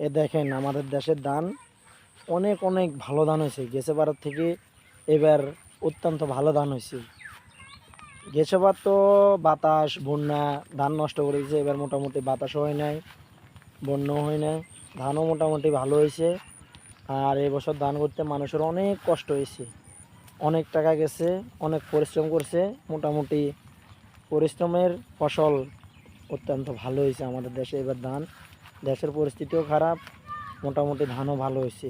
এ দেখেন আমাদের দেশের ধান অনেক অনেক ভালো ধান হয়েছে। গেছেবার থেকে এবার অত্যন্ত ভালো ধান হয়েছে। গেছেবার তো বাতাস, বন্যা, ধান নষ্ট করে দিয়েছে এবার মোটামুটি বাতাসও হয় নাই, বন্যাও হয় নাই। ধানও মোটামুটি ভালো হয়েছে। আর এবছর ধান করতে মানুষের অনেক কষ্ট হয়েছে। অনেক টাকা গেছে, অনেক পরিশ্রম করছে। মোটামুটি পরিশ্রমের ফসল অত্যন্ত ভালো হয়েছে আমাদের দেশে এবার ধান। দেশের পরিস্থিতিও খারাপ, মোটামুটি ধানও ভালো হয়েছে।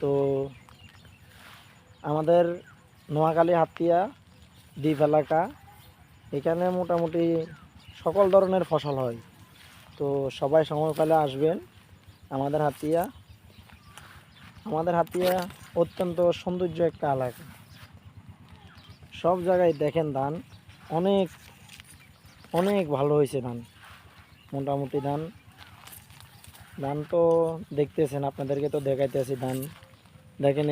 তো আমাদের নোয়াখালী, হাতিয়া, দ্বীপ এলাকা, এখানে মোটামুটি সকল ধরনের ফসল হয়। তো সবাই সময় পেলে আসবেন। আমাদের হাতিয়া আমাদের হাতিয়া অত্যন্ত সৌন্দর্য একটা এলাকা। সব জায়গায় দেখেন ধান, অনেক অনেক ভালো হয়েছে ধান। মোটামুটি ধান ধান তো দেখতেছেন, আপনাদেরকে তো দেখাইতেছি ধান। দেখেন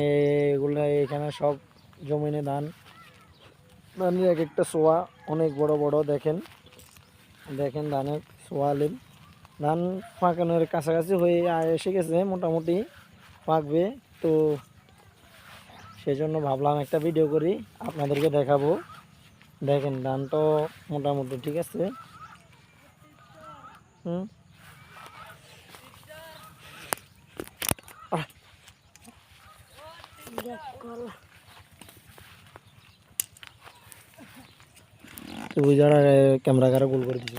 এগুলো, এখানে সব জমিনে ধান। ধানের এক একটা সোয়া অনেক বড় বড়, দেখেন। দেখেন ধানের সোয়ালিন ধান পাকানোর কাছাকাছি হয়ে এসে গেছে, মোটামুটি পাকবে। তো সেজন্য ভাবলাম একটা ভিডিও করি, আপনাদেরকে দেখাবো। দেখেন ধান তো মোটামুটি ঠিক আছে। হুম? তো বুঝার ক্যামেরা কারও গোল করে দিছে